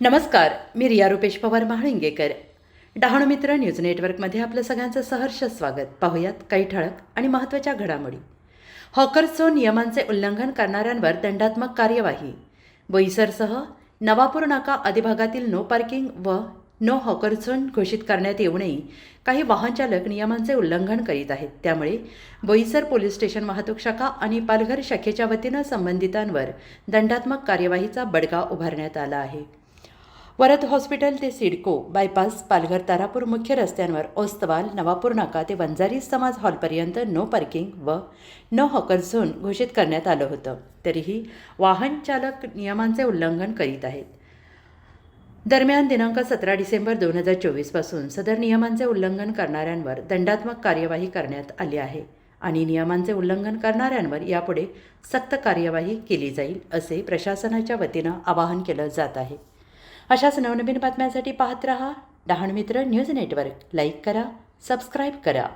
नमस्कार मी रिया रुपेश पवार महाळिंगेकर. डहाणू मित्र न्यूज नेटवर्कमध्ये आपलं सगळ्यांचं सहर्ष स्वागत. पाहूयात काही ठळक आणि महत्त्वाच्या घडामोडी. हॉकर्सो नियमांचे उल्लंघन करणाऱ्यांवर दंडात्मक कार्यवाही. बोईसरसह नवापूर नाका अधिभागातील नो पार्किंग व नो हॉकर झोन घोषित करण्यात येऊनही काही वाहनचालक नियमांचे उल्लंघन करीत आहेत. त्यामुळे बोईसर पोलीस स्टेशन वाहतूक शाखा आणि पालघर शाखेच्या वतीनं संबंधितांवर दंडात्मक कार्यवाहीचा बडगा उभारण्यात आला आहे. वरद हॉस्पिटल ते सिडको बायपास पालघर तारापूर मुख्य रस्त्यांवर ओस्तवाल नवापूर नाका ते वंजारी समाज हॉलपर्यंत नो पार्किंग व नो हॉकर झोन घोषित करण्यात आलं होतं. तरीही वाहन चालक नियमांचे उल्लंघन करीत आहेत. दरम्यान दिनांक सतरा डिसेंबर दोन हजार चोवीसपासून सदर नियमांचे उल्लंघन करणाऱ्यांवर दंडात्मक कार्यवाही करण्यात आली आहे आणि नियमांचे उल्लंघन करणाऱ्यांवर यापुढे सक्त कार्यवाही केली जाईल असे प्रशासनाच्या वतीनं आवाहन केलं जात आहे. अशाच नवनवीन बातम्यांसाठी पाहत रहा डहाणमित्र न्यूज नेटवर्क. लाईक करा सबस्क्राईब करा.